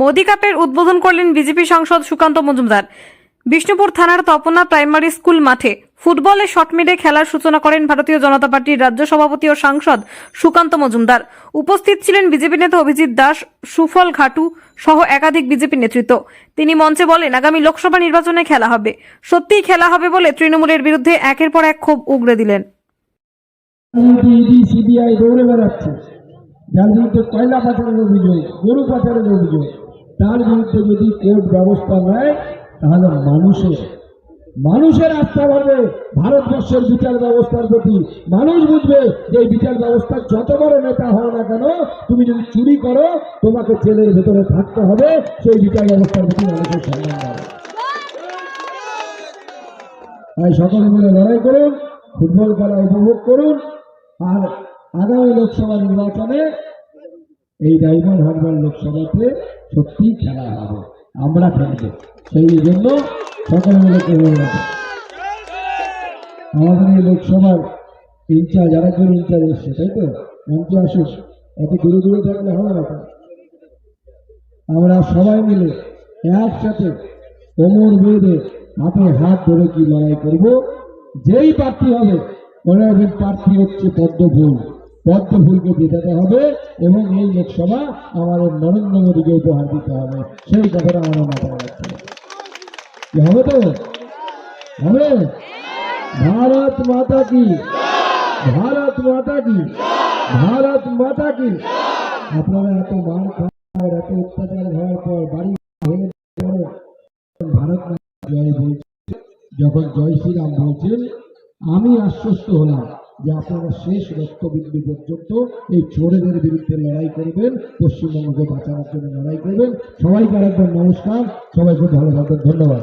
মোদি কাপের উদ্বোধন করলেন বিজেপি সাংসদ সুকান্ত মজুমদার। বিষ্ণুপুর থানার তপনা প্রাইমারি স্কুল মাঠে ফুটবলে শট মিডে খেলার সূচনা করেন ভারতীয় জনতা পার্টির রাজ্য সভাপতি ও সাংসদ সুকান্ত মজুমদার। উপস্থিত ছিলেন বিজেপি নেতা অভিজিৎ দাস, সুফল ঘাটু সহ একাধিক বিজেপি নেতৃত্ব। তিনি মঞ্চে বলেন, আগামী লোকসভা নির্বাচনে খেলা হবে। সত্যিই খেলা হবে বলে তৃণমূলের বিরুদ্ধে একের পর এক ক্ষোভ উগড়ে দিলেন। কয়লা অভিযোগ, গরু পাচারের অভিযোগ তার বিরুদ্ধে যদি কোর্ট ব্যবস্থা নেয়, তাহলে মানুষের মানুষের আস্থা বাড়বে। ভারতবর্ষের বিচার ব্যবস্থার প্রতি মানুষ বুঝবে যে এই বিচার ব্যবস্থার যত বড় নেতা হও না কেন, তুমি যদি চুরি করো, তোমাকে জেলের ভেতরে থাকতে হবে। সেই বিচার ব্যবস্থার প্রতি মানুষের সম্মান বাড়বে। তাই সকলে মিলে লড়াই করুন, ফুটবল খেলা উপভোগ করুন। আর আগামী লোকসভা নির্বাচনে এই ডায়মন্ড হারবার লোকসভাতে সত্যিই খেলা হবে। আমরা খেলব। সেই জন্য সকলে মিলে। আমাদের এই লোকসভার ইনচার্জ, আরেকজন ইনচার্জ এসছে, তাই তো? মঞ্চে আসুন এত দূরে দূরে থাকলে হবে না আমরা সবাই মিলে একসাথে কোমর বেঁধে হাতে হাত ধরে কি লড়াই করব? যেই প্রার্থী হবে রাখবেন প্রার্থী হচ্ছে পদ্ম ফুল পদ্ম ফুলকে জেতাতে হবে এবং এই লোকসভা আমাদের নরেন্দ্র মোদীকে উপহার দিতে হবে। সেই কথাটা আমার মাথায় রাখতে হবে। তো? হবে? ভারত মাতা কি? ভারত মাতা কি? ভারত মাতা কি? আপনারা এত মার খাওয়ার এত অত্যাচার হওয়ার পর বাড়ি ভারত জয় বলছে। যখন জয় শ্রীরাম বলছেন, আমি আশ্বস্ত হলাম। যে আপনারা শেষ রক্তবিন্দু পর্যন্ত এই চোরেদের বিরুদ্ধে লড়াই করবেন পশ্চিমবঙ্গকে বাঁচানোর জন্য লড়াই করবেন। সবাইকে আরেকবার নমস্কার সবাই খুব ভালো থাকবেন, ধন্যবাদ।